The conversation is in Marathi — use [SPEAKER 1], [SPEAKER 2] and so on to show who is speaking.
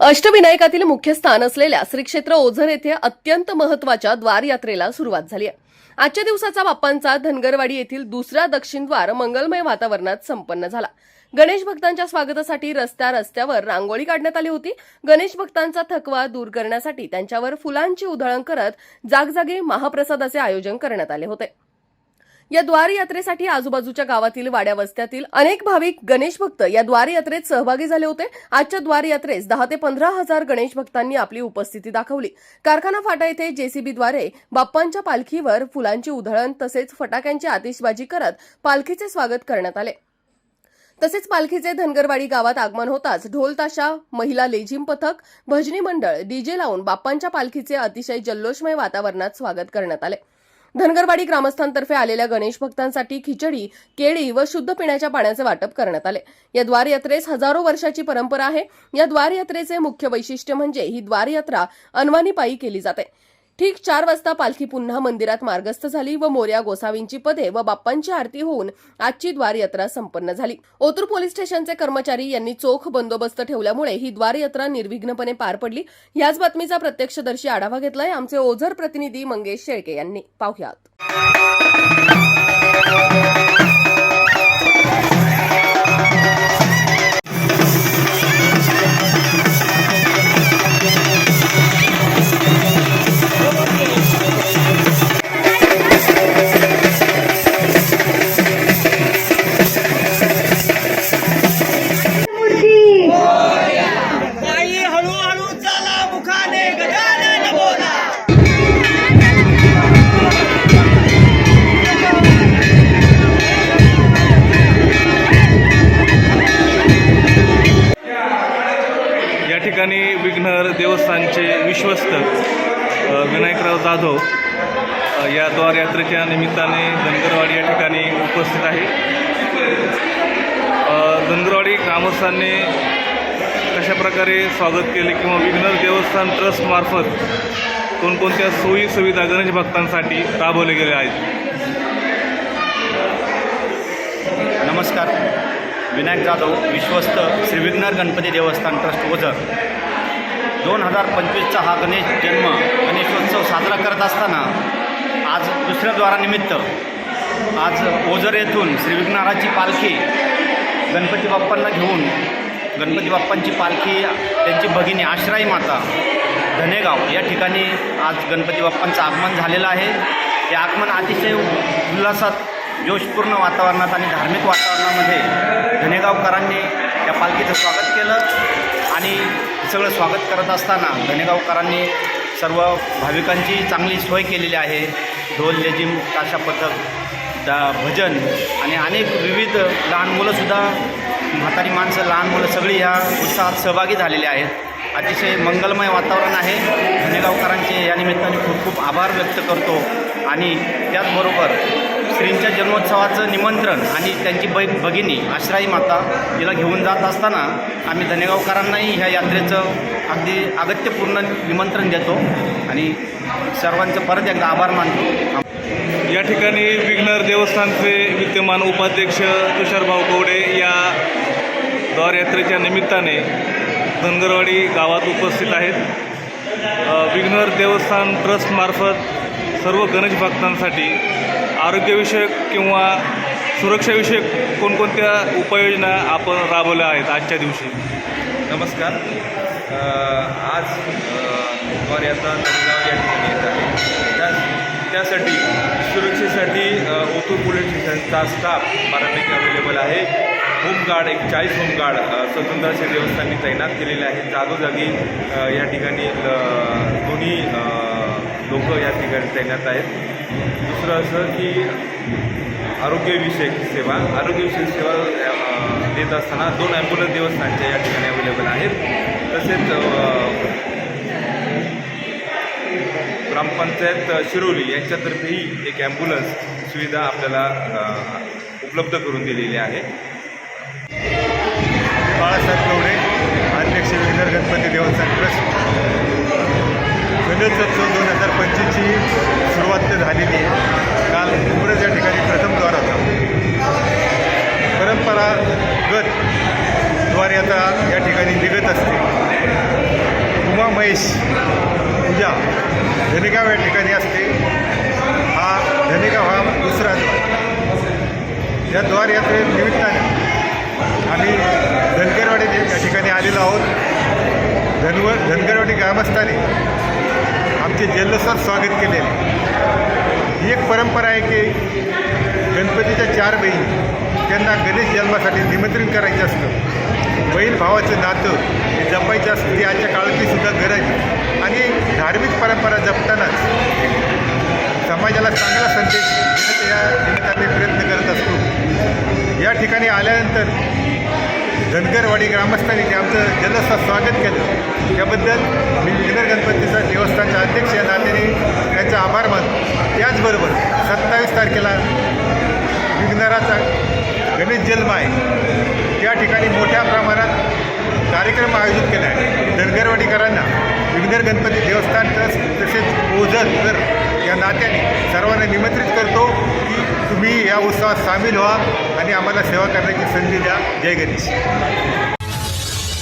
[SPEAKER 1] अष्टविनायकातील मुख्य स्थान असलेल्या श्री क्षेत्र ओझर येथे अत्यंत महत्त्वाच्या द्वार यात्रेला सुरुवात झाली आहे. आजच्या दिवसाचा बाप्पांचा धनगरवाडी येथील दुसरा दक्षिण द्वार मंगलमय वातावरणात संपन्न झाला. गणेश भक्तांच्या स्वागतासाठी रस्त्या रस्त्यावर रांगोळी काढण्यात आली होती. गणेश भक्तांचा थकवा दूर करण्यासाठी त्यांच्यावर फुलांची उधळण करत जागजागी महाप्रसादाचे आयोजन करण्यात आले होते. या द्वार यात्रेसाठी आजूबाजूच्या गावातील वाड्या वस्त्यातील अनेक भाविक गणेश भक्त या द्वार यात्रेत सहभागी झाले होते. आजच्या द्वार यात्रेस दहा ते पंधरा हजार गणेश भक्तांनी आपली उपस्थिती दाखवली. कारखाना फाटा येथे जेसीबीद्वारे बाप्पांच्या पालखीवर फुलांची उधळण तसेच फटाक्यांची आतिषबाजी करत पालखीचे स्वागत करण्यात आले. तसेच पालखीचे धनगरवाडी गावात आगमन होताच ढोल ताशा महिला लेझिम पथक भजनी मंडळ डीजे लावून बाप्पांच्या पालखीचे अतिशय जल्लोषमय वातावरणात स्वागत करण्यात आले. धनगरवाडी ग्रामस्थांतर्फे आलेल्या गणेश भक्तांसाठी खिचडी केळी व शुद्ध पिण्याच्या पाण्याचे वाटप करण्यात आले. या द्वार यात्रेस हजारो वर्षाची परंपरा आहे. या द्वार यात्रेचे मुख्य वैशिष्ट्य म्हणजे ही द्वार यात्रा केली जाते. ठीक चार वाजता पालखी पुन्हा मंदिरात मार्गस्थ झाली व मोर्या गोसावींची पदे व बाप्पांची आरती होऊन आजची द्वार यात्रा संपन्न झाली. ओतूर पोलीस स्टेशनचे कर्मचारी यांनी चोख बंदोबस्त ठेवल्यामुळे ही द्वार यात्रा निर्विघ्नपणे पार पडली. याच बातमीचा प्रत्यक्षदर्शी आढावा घेतलाय आमचे ओझर प्रतिनिधी मंगेश शेळके यांनी. पाहुयात.
[SPEAKER 2] ठिकाणी विघ्नर देवस्थानचे विश्वस्त विनायकराव जाधव या द्वारयात्रेच्या निमित्ताने धनगरवाडी या ठिकाणी उपस्थित आहे. धनगरवाडी ग्रामस्थांनी कशा प्रकारे स्वागत केले किंवा विघ्नर देवस्थान ट्रस्टमार्फत कोणकोणत्या सोयी सुविधा गणेश भक्तांसाठी राबवले गेल्या आहेत?
[SPEAKER 3] नमस्कार. विनायक जाधव विश्वस्त श्री विघ्नर गणपती देवस्थान ट्रस्ट ओझर. दोन हजार पंचवीसचा हा गणेश जन्म गणेशोत्सव साजरा करत असताना आज दुसऱ्या द्वारानिमित्त आज ओझर येथून श्री विघ्नराची पालखी गणपती बाप्पांना घेऊन गणपती बाप्पांची पालखी त्यांची भगिनी आश्राई माता धनेगाव या ठिकाणी आज गणपती बाप्पांचं आगमन झालेलं आहे. हे आगमन अतिशय उल्हासात जोशपूर्ण वातावरणात आणि धार्मिक वातावरणामध्ये घनेगावकरांनी या पालखीचं स्वागत केलं आणि सगळं स्वागत करत असताना घनेगावकरांनी सर्व भाविकांची चांगली सोय केलेली आहे. ढोल लेजिम ताशा पथक दा भजन आणि अनेक विविध लहान मुलंसुद्धा म्हातारी माणसं लहान मुलं सगळी ह्या उत्साहात सहभागी झालेली आहेत. अतिशय मंगलमय वातावरण आहे. धनेगावकरांचे या निमित्ताने खूप खूप आभार व्यक्त करतो. आणि त्याचबरोबर श्रींच्या जन्मोत्सवाचं निमंत्रण आणि त्यांची बै भगिनी आश्राई माता हिला घेऊन जात असताना आम्ही धनेगावकरांनाही ह्या यात्रेचं अगदी अगत्यपूर्ण निमंत्रण देतो आणि सर्वांचं परत एकदा आभार मानतो.
[SPEAKER 2] या ठिकाणी विघ्नर देवस्थानचे विद्यमान उपाध्यक्ष तुषार कवडे या द्वारयात्रेच्या निमित्ताने धनगरवाडी गावात उपस्थित आहेत. विघ्नर देवस्थान ट्रस्टमार्फत सर्व गणेश भक्तांसाठी आरोग्यविषयक किंवा सुरक्षाविषयक कोणकोणत्या उपाययोजना आपण राबवल्या आहेत आजच्या दिवशी?
[SPEAKER 4] नमस्कार. आज द्वार यात्रा धनगाव या ठिकाणी येत आहे. त्या त्यासाठी सुरक्षेसाठी ओतूर पोलीस स्टेशनचा स्टाफ बऱ्यापैकी अवेलेबल आहे. होमगार्ड एक चाळीस होमगार्ड अ, स्वतंत्र देवस्थानी तैनात केलेले आहेत. जागोजागी या ठिकाणी दोन्ही लोक या ठिकाणी तैनात आहेत. दुसरं असं की आरोग्यविषयक सेवा आरोग्यविषयक सेवा देत असताना दोन ॲम्ब्युलन्स देवस्थानच्या या ठिकाणी अवेलेबल आहेत. तसेच ग्रामपंचायत शिरोली यांच्यातर्फेही एक ॲम्ब्युलन्स सुविधा आपल्याला उपलब्ध करून दिलेली आहे.
[SPEAKER 5] बाळासाहेब कवडे अध्यक्ष विघ्नर गणपती देवस्थान ट्रस्ट. गणेशोत्सव दोन हजार पंचवीसची सुरुवात झालेली आहे. काल उमरज या ठिकाणी प्रथम द्वार होता. परंपरागत द्वार आता या ठिकाणी निघत असते. उमा महेश पूजा धनेगाव या ठिकाणी असते. हा धनेगाव हा दुसरा द्वार. या द्वार यात्रे निमित्ताने आम्ही धनगरवाडी या ठिकाणी आलेलो आहोत धनव धनगरवाडी ग्रामस्थांनी आमचे जल्लोषात स्वागत केलेले ही एक परंपरा आहे की गणपतीच्या चार बहिणी त्यांना गणेश जन्मासाठी निमंत्रण करायचं असतं. बहीण भावाचं नातं हे जपायचं असतं ती आजच्या काळातली सुद्धा गरज आणि धार्मिक परंपरा जपतानाच समाजाला चांगला संदेश देण्याचा या निमित्ताने प्रयत्न करत असतो. या ठिकाणी आल्यानंतर धनगरवाडी ग्रामस्थांनी जे आमचं जल्लोषात स्वागत केलं. त्याबद्दल मी विनर गणपतीचा देवस्थानचा अध्यक्ष या नात्याने त्यांचा आभार मानतो. त्याचबरोबर सत्तावीस तारखेला विघ्नराचा गणेश जन्म आहे. त्या ठिकाणी मोठ्या प्रमाणात कार्यक्रम आयोजित केला आहे धनगरवाडीकरांना विघ्नर गणपती देवस्थान ट्रस्ट तसेच ओझर या नात्याने सर्वांना निमंत्रित करतो की तुम्ही या उत्सवात सामील व्हा आणि आम्हाला सेवा करण्याची संधी द्या. जय गणेश.